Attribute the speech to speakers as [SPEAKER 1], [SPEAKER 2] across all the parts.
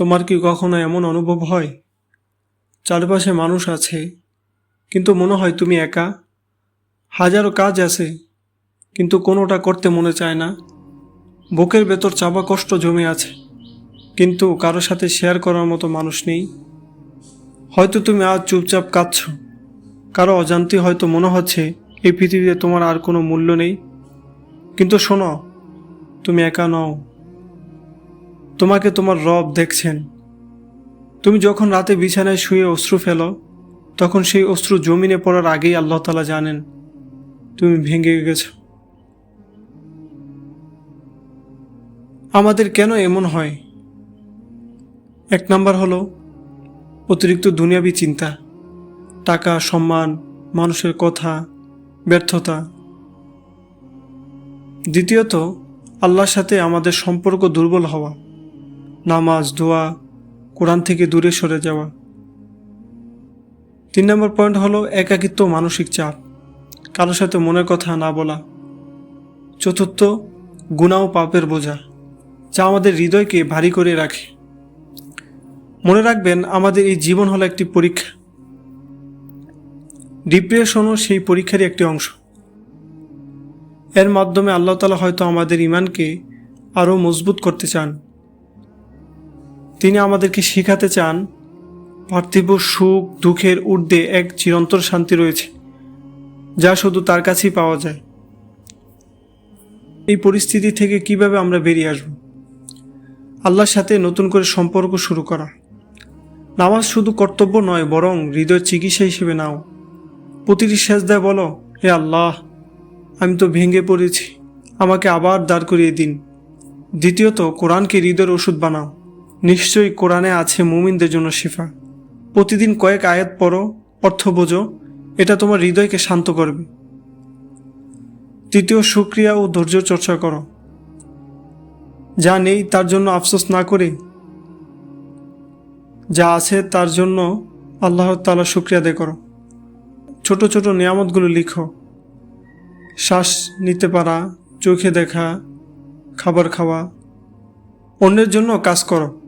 [SPEAKER 1] তোমার কি কখনো এমন অনুভব হয়? চারপাশে মানুষ আছে, কিন্তু মনে হয় তুমি একা। হাজারো কাজ আছে, কিন্তু কোনোটা করতে মনে চায় না। বুকের ভেতর চাপা কষ্ট জমে আছে, কিন্তু কারোর সাথে শেয়ার করার মতো মানুষ নেই। হয়তো তুমি আজ চুপচাপ কাঁদছ। কারও অজান্তে হয়তো মনে হচ্ছে এই পৃথিবীতে তোমার আর কোনো মূল্য নেই। কিন্তু শোনো, তুমি একা নও। তোমাকে তোমার রব দেখছেন। তুমি যখন রাতে বিছানায় শুয়ে অশ্রু ফেলো, তখন সেই অশ্রু জমিনে পড়ার আগেই আল্লাহ তালা জানেন, তুমি ভেঙে গেছ। আমাদের কেন এমন হয়? এক নাম্বার হলো অতিরিক্ত দুনিয়াবি চিন্তা, টাকা, সম্মান, মানুষের কথা, ব্যর্থতা। দ্বিতীয়ত, আল্লাহর সাথে আমাদের সম্পর্ক দুর্বল হওয়া। নামাজ, দোয়া, কোরআন থেকে দূরে সরে যাওয়া। তিন নম্বর পয়েন্ট হলো একাকিত্ব মানসিক চাপ। কারোর সাথে মনের কথা না বলা। চতুর্থ গুণা ও পাপের বোঝা, যা আমাদের হৃদয়কে ভারী করে রাখে। মনে রাখবেন, আমাদের এই জীবন হলো একটি পরীক্ষা। ডিপ্রেশনও সেই পরীক্ষারই একটি অংশ। এর মাধ্যমে আল্লাহ তালা হয়তো আমাদের ইমানকে আরও মজবুত করতে চান। তিনি আমাদেরকে শেখাতে চান, পার্থিব সুখ, দুঃখের ঊর্ধ্বে এক চিরন্তর শান্তি রয়েছে, যা শুধু তার কাছেই পাওয়া যায়। এই পরিস্থিতি থেকে কীভাবে আমরা বেরিয়ে আসব? আল্লাহর সাথে নতুন করে সম্পর্ক শুরু করা। নামাজ শুধু কর্তব্য নয়, বরং হৃদয়ের চিকিৎসা হিসেবে নাও। প্রতিটি সেজদায় বলো, হে আল্লাহ, আমি তো ভেঙে পড়েছি, আমাকে আবার দাঁড় করিয়ে দিন। দ্বিতীয়ত, কোরআনকে হৃদয়ের ওষুধ বানাও। নিশ্চয়ই কোরআনে আছে মুমিনদের জন্য শিফা। প্রতিদিন কয়েক আয়াত পড়ো, অর্থ বোঝো, এটা তোমার হৃদয়কে শান্ত করবে। তৃতীয়, সুক্রিয়া ও ধৈর্য চর্চা করো। যা নেই তার জন্য আফসোস না করে, যা আছে তার জন্য আল্লাহ তালা শুক্রিয়া আদায় করো। ছোট ছোট নিয়ামতগুলো লিখো। শ্বাস নিতে পারা, চোখে দেখা, খাবার খাওয়া, অন্যের জন্য কাজ করো।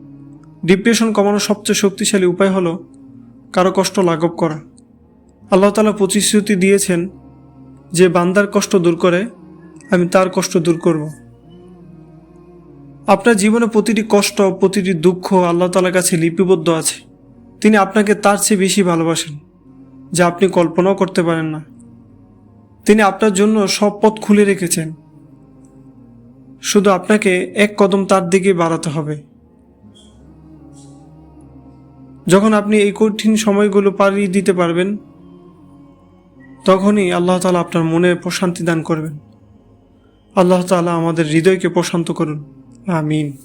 [SPEAKER 1] ডিপ্রেশন কমানোর সবচেয়ে শক্তিশালী উপায় হলো কারও কষ্ট লাঘব করা। আল্লাহ তালা প্রতিশ্রুতি দিয়েছেন যে বান্দার কষ্ট দূর করে, আমি তার কষ্ট দূর করব। আপনার জীবনে প্রতিটি কষ্ট, প্রতিটি দুঃখ আল্লাহ তালার কাছে লিপিবদ্ধ আছে। তিনি আপনাকে তার চেয়ে বেশি ভালোবাসেন, যা আপনি কল্পনাও করতে পারেন না। তিনি আপনার জন্য সব পথ খুলে রেখেছেন। শুধু আপনাকে এক কদম তার দিকে বাড়াতে হবে। যখন আপনি এই কঠিন সময়গুলো পাড়ি দিতে পারবেন, তখনই আল্লাহ তালা আপনার মনে প্রশান্তি দান করবেন। আল্লাহ তালা আমাদের হৃদয়কে প্রশান্ত করুন। আমিন।